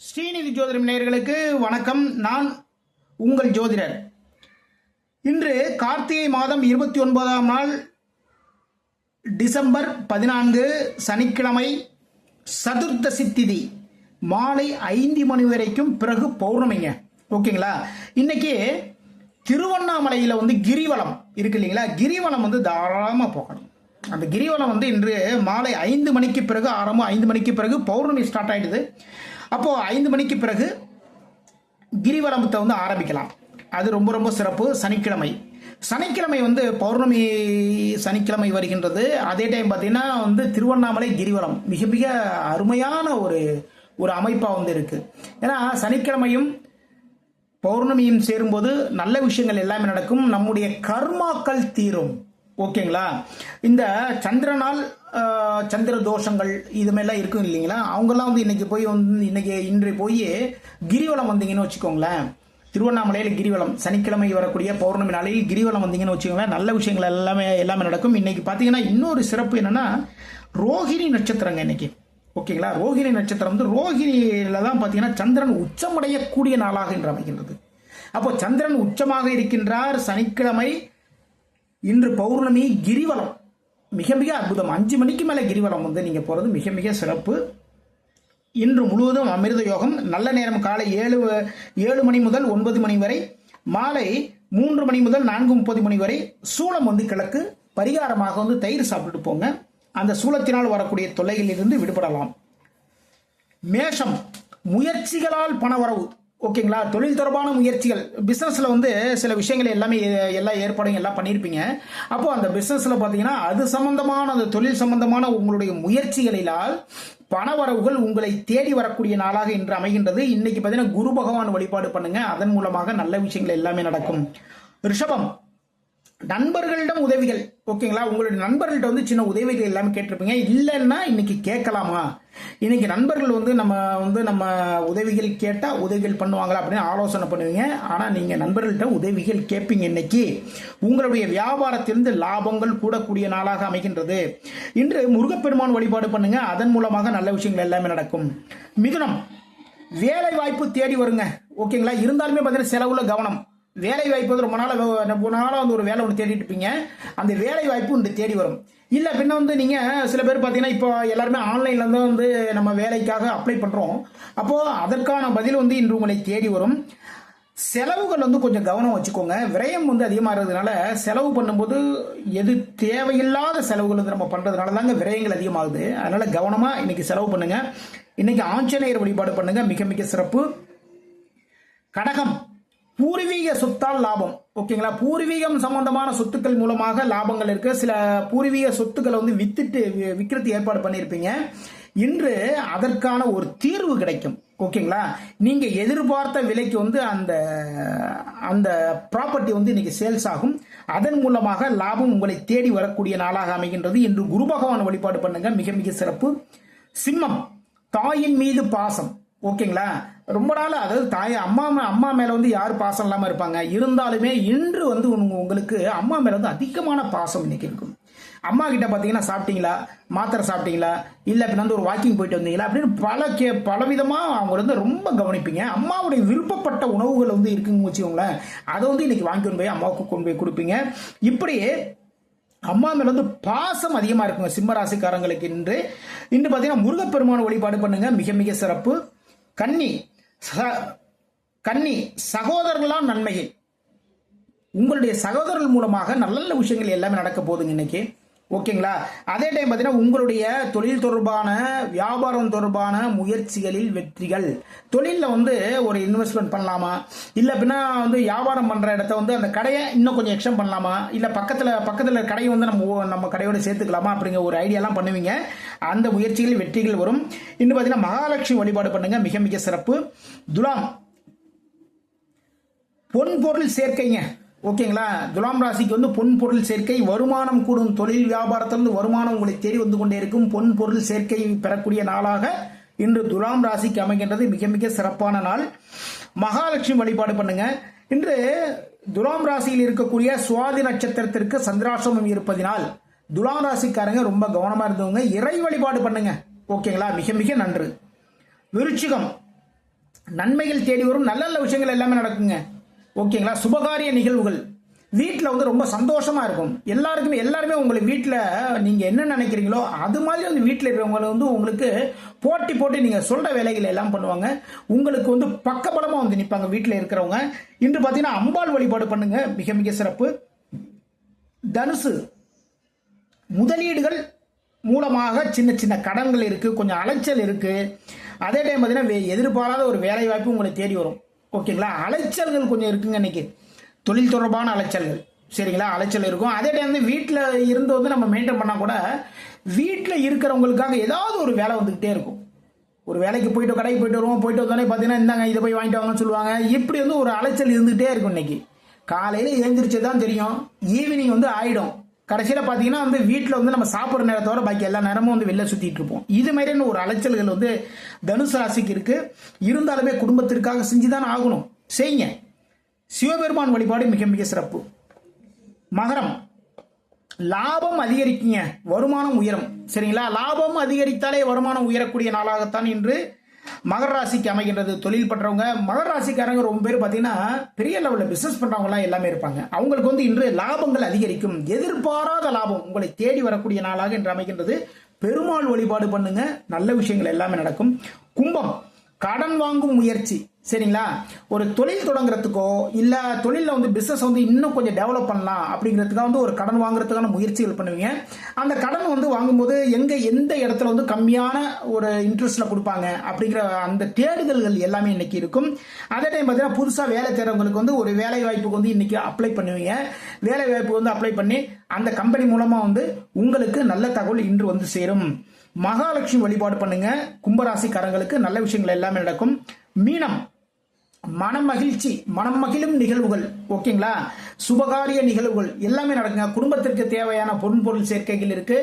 ஸ்ரீநிதி ஜோதிடம் நேயர்களுக்கு வணக்கம். நான் உங்கள் ஜோதிடர். இன்று கார்த்திகை மாதம் இருபத்தி ஒன்பதாம் நாள் டிசம்பர் பதினான்கு சனிக்கிழமை சதுர்த்தசி திதி மாலை ஐந்து மணி வரைக்கும் பிறகு பௌர்ணமிங்க. ஓகேங்களா? இன்னைக்கு திருவண்ணாமலையில் வந்து கிரிவலம் இருக்கு இல்லைங்களா? கிரிவலம் வந்து தாராளமாக போகணும். அந்த கிரிவலம் வந்து இன்று மாலை ஐந்து மணிக்கு பிறகு ஆரம்பம் ஐந்து மணிக்கு பிறகு பௌர்ணமி ஸ்டார்ட் ஆயிடுது. அப்போது ஐந்து மணிக்கு பிறகு கிரிவலத்தை வந்து ஆரம்பிக்கலாம். அது ரொம்ப ரொம்ப சிறப்பு. சனிக்கிழமை. சனிக்கிழமை வந்து பௌர்ணமி சனிக்கிழமை வருகின்றது. அதே டைம் பார்த்தீங்கன்னா வந்து திருவண்ணாமலை கிரிவலம். மிக மிக அருமையான ஒரு ஒரு அமைப்பாக வந்து இருக்குது ஏன்னா சனிக்கிழமையும் பௌர்ணமியும் சேரும்போது நல்ல விஷயங்கள் எல்லாமே நடக்கும். நம்முடைய கர்மாக்கள் தீரும். ஓகேங்களா? இந்த சந்திரனால் சந்திர தோஷங்கள் இது மாதிரிலாம் இருக்கும் இல்லைங்களா? அவங்கெல்லாம் வந்து இன்னைக்கு போய் வந்து இன்னைக்கு இன்று போய் கிரிவலம் வந்தீங்கன்னு வச்சுக்கோங்களேன். திருவண்ணாமலையில் கிரிவலம் சனிக்கிழமை வரக்கூடிய பௌர்ணமி நாளையில் கிரிவலம் வந்தீங்கன்னு வச்சுக்கோங்களேன். நல்ல விஷயங்கள் எல்லாமே எல்லாமே நடக்கும். இன்னைக்கு பார்த்தீங்கன்னா இன்னொரு சிறப்பு என்னன்னா ரோஹிணி நட்சத்திரங்க இன்னைக்கு. ஓகேங்களா? ரோஹிணி நட்சத்திரம் வந்து ரோஹிணியில தான் பார்த்தீங்கன்னா சந்திரன் உச்சமடையக்கூடிய நாளாக என்று அமைகின்றது. அப்போ சந்திரன் உச்சமாக இருக்கின்றார் சனிக்கிழமை இன்று பௌர்ணமி கிரிவலம். மிக மிக அற்புதம். அஞ்சு மணிக்கு மேலே கிரிவலம் வந்து நீங்கள் போகிறது மிக மிக சிறப்பு. இன்று முழுவதும் அமிர்த யோகம். நல்ல நேரம் காலை ஏழு ஏழு மணி முதல் ஒன்பது மணி வரை. மாலை மூன்று மணி முதல் நான்கு முப்பது மணி வரை. சூளம் வந்து கிழக்கு. பரிகாரமாக வந்து தயிர் சாப்பிட்டுட்டு போங்க. அந்த சூளத்தினால் வரக்கூடிய தொல்லைகளிலிருந்து விடுபடலாம். மேஷம். முயற்சிகளால் பணவரவு. ஓகேங்களா? தொழில் தொடர்பான முயற்சிகள். பிஸ்னஸில் வந்து சில விஷயங்கள் எல்லாமே எல்லா ஏற்பாடும் எல்லாம் பண்ணியிருப்பீங்க. அப்போது அந்த பிஸ்னஸில் பார்த்தீங்கன்னா அது சம்பந்தமான அந்த தொழில் சம்பந்தமான உங்களுடைய முயற்சிகளினால் பணவரவுகள் உங்களை தேடி வரக்கூடிய நாளாக இன்று அமைகின்றது. இன்னைக்கு பார்த்தீங்கன்னா குரு பகவான் வழிபாடு பண்ணுங்க. அதன் மூலமாக நல்ல விஷயங்கள் எல்லாமே நடக்கும். ரிஷபம். நண்பர்களிடம் உதவிகள் ஓகேங்களா? உங்களுடைய நண்பர்கள்ட்ட வந்து சின்ன உதவிகள் எல்லாமே கேட்டிருப்பீங்க. இல்லைன்னா இன்னைக்கு கேட்கலாமா? இன்னைக்கு நண்பர்கள் வந்து நம்ம வந்து நம்ம உதவிகள் கேட்டால் உதவிகள் பண்ணுவாங்களா அப்படின்னு ஆலோசனை பண்ணுவீங்க. ஆனால் நீங்கள் நண்பர்கள்ட்ட உதவிகள் கேட்பீங்க இன்னைக்கு. உங்களுடைய வியாபாரத்திலிருந்து லாபங்கள் கூடக்கூடிய நாளாக அமைகின்றது. இன்று முருகப்பெருமான் வழிபாடு பண்ணுங்க. அதன் மூலமாக நல்ல விஷயங்கள் எல்லாமே நடக்கும். மிதுனம். வேலை வாய்ப்பு தேடி வருங்க. ஓகேங்களா? இருந்தாலுமே பார்த்தீங்கன்னா செலவுல கவனம். வேலை வாய்ப்பு வந்து ரொம்ப நாள் ரொம்ப நாளாக வந்து ஒரு வேலை ஒன்று தேடிட்டு இருப்பீங்க. அந்த வேலை வாய்ப்பு ஒன்று தேடி வரும். இல்லை பின்ன வந்து நீங்கள் சில பேர் பார்த்தீங்கன்னா இப்போ எல்லாருமே ஆன்லைனில் தான் வந்து நம்ம வேலைக்காக அப்ளை பண்ணுறோம் அப்போது அதற்கான பதில் வந்து இன்று உங்களை தேடி வரும். செலவுகள் வந்து கொஞ்சம் கவனம் வச்சுக்கோங்க. விரயம் வந்து அதிகமாக இருக்கிறதுனால செலவு பண்ணும்போது எது தேவையில்லாத செலவுகள் வந்து நம்ம பண்ணுறதுனால தாங்க விரயங்கள் அதிகமாகுது. அதனால் கவனமாக இன்னைக்கு செலவு பண்ணுங்கள் இன்னைக்கு ஆஞ்சநேயர் வழிபாடு பண்ணுங்கள் மிக மிக சிறப்பு. கடகம். பூர்வீக சொத்தால் லாபம். ஓகேங்களா? பூர்வீகம் சம்பந்தமான சொத்துக்கள் மூலமாக லாபங்கள் இருக்கு. சில பூர்வீக சொத்துக்களை வந்து வித்துட்டு விற்கிறது ஏற்பாடு பண்ணியிருப்பீங்க. இன்று அதற்கான ஒரு தீர்வு கிடைக்கும். ஓகேங்களா? நீங்க எதிர்பார்த்த விலைக்கு வந்து அந்த அந்த ப்ராப்பர்ட்டி வந்து இன்னைக்கு சேல்ஸ் ஆகும். அதன் மூலமாக லாபம் உங்களை தேடி வரக்கூடிய நாளாக அமைகின்றது. இன்று குரு பகவான் வழிபாடு பண்ணுங்க. மிக மிக சிறப்பு. சிம்மம் தாயின் மீது பாசம். ஓகேங்களா? ரொம்ப நாள் அதாவது தாய் அம்மா மே- அம்மா மேலே வந்து யார் பாசம் இல்லாமல் இருப்பாங்க? இருந்தாலுமே இன்று வந்து உங்களுக்கு அம்மா மேலே வந்து அதிகமான பாசம் இன்னைக்கு இருக்கும். அம்மா கிட்ட பார்த்தீங்கன்னா சாப்பிட்டீங்களா? மாத்திரை சாப்பிட்டீங்களா? இல்லை பின்ன வந்து ஒரு வாக்கிங் போயிட்டு வந்தீங்களா? அப்படின்னு பல கே பலவிதமா அவங்க வந்து ரொம்ப கவனிப்பீங்க. அம்மாவுடைய விருப்பப்பட்ட உணவுகள் வந்து இருக்குன்னு வச்சுக்கோங்களேன். அதை வந்து இன்னைக்கு வாங்கி கொண்டு போய் அம்மாவுக்கு கொண்டு போய் கொடுப்பீங்க. இப்படி அம்மா மேல வந்து பாசம் அதிகமாக இருக்குங்க. சிம்மராசிக்காரங்களுக்கு இன்று. இன்று பார்த்தீங்கன்னா முருகப்பெருமான வழிபாடு பண்ணுங்க. மிக மிக சிறப்பு. கன்னி கன்னி சகோதரர்களாம் நன்மையை உங்களுடைய சகோதரர்கள் மூலமாக நல்ல நல்ல விஷயங்கள் எல்லாமே நடக்க போகுதுங்க இன்னைக்கு. ஓகேங்களா? அதே டைம் பார்த்தீங்கன்னா உங்களுடைய தொழில் தொடர்பான வியாபாரம் தொடர்பான முயற்சிகளில் வெற்றிகள். தொழிலில் வந்து ஒரு இன்வெஸ்ட்மெண்ட் பண்ணலாமா? இல்லை அப்படின்னா வந்து வியாபாரம் பண்ணுற இடத்த வந்து அந்த கடையை இன்னும் கொஞ்சம் எக்ஸ்டெண்ட் பண்ணலாமா? இல்லை பக்கத்தில் பக்கத்தில் கடையை வந்து நம்ம ஓ- நம்ம கடையோடு சேர்த்துக்கலாமா? அப்படிங்கிற ஒரு ஐடியாலாம் பண்ணுவீங்க. அந்த முயற்சிகளில் வெற்றிகள் வரும். இன்னும் பார்த்தீங்கன்னா மகாலட்சுமி வழிபாடு பண்ணுங்க. மிக மிக சிறப்பு. துலாம் பொன் பொருள் சேர்க்கைங்க. ஓகேங்களா? துலாம் ராசிக்கு வந்து பொன் பொருள் சேர்க்கை வருமானம் கூடும். தொழில் வியாபாரத்திலிருந்து வருமானம் உங்களை தேடி வந்து கொண்டே இருக்கும். பொன் பொருள் சேர்க்கை பெறக்கூடிய நாளாக இன்று துலாம் ராசிக்கு அமைகின்றது. மிக மிக சிறப்பான நாள். மகாலட்சுமி வழிபாடு பண்ணுங்க. இன்று துலாம் ராசியில் இருக்கக்கூடிய சுவாதி நட்சத்திரத்திற்கு சந்திராசிரமம் இருப்பதினால் துலாம் ராசிக்காரங்க ரொம்ப கவனமா இருந்தவங்க இறை வழிபாடு பண்ணுங்க. ஓகேங்களா? மிக மிக நன்று. விருச்சிகம். நன்மைகள் தேடி வரும். நல்ல நல்ல விஷயங்கள் எல்லாமே நடக்குங்க. ஓகேங்களா? சுபகாரிய நிகழ்வுகள். வீட்டில் வந்து ரொம்ப சந்தோஷமா இருக்கும். எல்லாருக்குமே எல்லாருமே உங்களுக்கு வீட்டில் நீங்கள் என்ன நினைக்கிறீங்களோ அது மாதிரி வந்து வீட்டில் இருக்கிறவங்களை வந்து உங்களுக்கு போட்டி போட்டு நீங்கள் சொல்கிற வேலைகளை எல்லாம் பண்ணுவாங்க. உங்களுக்கு வந்து பக்கபலமாக வந்து நிற்பாங்க வீட்டில் இருக்கிறவங்க. இன்று பார்த்தீங்கன்னா அம்பாள் வழிபாடு பண்ணுங்க. மிக மிக சிறப்பு. தனுசு. முதலீடுகள் மூலமாக சின்ன சின்ன கடன்கள் இருக்குது கொஞ்சம் அலைச்சல் இருக்குது அதே டைம் பார்த்தீங்கன்னா எதிர்பாராத ஒரு வேலை வாய்ப்பு உங்களை தேடி வரும். ஓகேங்களா அலைச்சல்கள் கொஞ்சம் இருக்குங்க இன்னைக்கு. தொழில் தொடர்பான அலைச்சல்கள். சரிங்களா? அலைச்சல் இருக்கும். அதே டைம் வந்து வீட்டில் இருந்து வந்து நம்ம மெயின்டைன் பண்ணால் கூட வீட்டில் இருக்கிறவங்களுக்காக ஏதாவது ஒரு வேலை வந்துக்கிட்டே இருக்கும். ஒரு வேலைக்கு போயிட்டு கடைக்கு போயிட்டு வருவோம். போயிட்டு வந்தோடனே பார்த்தீங்கன்னா இந்தாங்க இதை போய் வாங்கிட்டு வாங்கன்னு சொல்லுவாங்க. இப்படி வந்து ஒரு அலைச்சல் இருந்துகிட்டே இருக்கும் இன்னைக்கு. காலையில் எழுந்திரிச்சு தான் தெரியும். ஈவினிங் வந்து ஆகிடும் கடைசியில் பார்த்தீங்கன்னா வந்து வீட்டில் வந்து நம்ம சாப்பிட்ற நேரத்தோட பாக்கி எல்லா நேரமும் வந்து வெளில சுற்றிட்டு இருப்போம். இது மாதிரியான ஒரு அலைச்சல்கள் வந்து தனுசு ராசிக்கு இருக்கு. இருந்தாலுமே குடும்பத்திற்காக செஞ்சு தான் ஆகணும். செய்யுங்க. சிவபெருமான் வழிபாடு மிக மிக சிறப்பு. மகரம். லாபம் அதிகரிக்குங்க. வருமானம் உயரும். சரிங்களா? லாபம் அதிகரித்தாலே வருமானம் உயரக்கூடிய நாளாகத்தான் இன்று மகர ராசிக்கு அமைகின்றது தொழில் பண்ணுறவங்க மகர ராசிக்காரங்க ரொம்ப பேர் பார்த்தீங்கன்னா பெரிய லெவலில் பிஸ்னஸ் பண்ணுறவங்களாம் எல்லாமே இருப்பாங்க. அவங்களுக்கு வந்து இன்று லாபங்கள் அதிகரிக்கும். எதிர்பாராத லாபம் உங்களை தேடி வரக்கூடிய நாளாக இன்று அமைகின்றது. பெருமாள் வழிபாடு பண்ணுங்க. நல்ல விஷயங்கள் எல்லாமே நடக்கும். கும்பம். கடன் வாங்கும் முயற்சி சரிங்களா? ஒரு தொழில் தொடங்குறதுக்கோ இல்ல தொழில வந்து பிசினஸ் வந்து இன்னும் கொஞ்சம் டெவலப் பண்ணலாம் அப்படிங்கிறதுக்காக வந்து ஒரு கடன் வாங்குறதுக்கான முயற்சிகள் பண்ணுவீங்க. அந்த கடன் வந்து வாங்கும்போது எங்க எந்த இடத்துல வந்து கம்மியான ஒரு இன்ட்ரெஸ்ட்ல கொடுப்பாங்க அப்படிங்கிற அந்த தேடுதல்கள் எல்லாமே இன்னைக்கு இருக்கும். அதே டைம் பார்த்தீங்கன்னா புதுசா வேலை தேடுறவங்களுக்கு வந்து ஒரு வேலை வாய்ப்புக்கு வந்து இன்னைக்கு அப்ளை பண்ணுவீங்க. வேலை வாய்ப்புக்கு வந்து அப்ளை பண்ணி அந்த கம்பெனி மூலமா வந்து உங்களுக்கு நல்ல தகவல் இன்று வந்து சேரும். மகாலட்சுமி வழிபாடு பண்ணுங்க. கும்பராசிக்காரங்களுக்கு நல்ல விஷயங்கள் எல்லாமே நடக்கும். மீனம். மனம் மகிழ்ச்சி மனம் மகிழும் நிகழ்வுகள் ஓகேங்களா? சுபகாரிய நிகழ்வுகள் எல்லாமே நடக்குங்க. குடும்பத்திற்கு தேவையான பொருள் பொருள் சேர்க்கைகள் இருக்கு.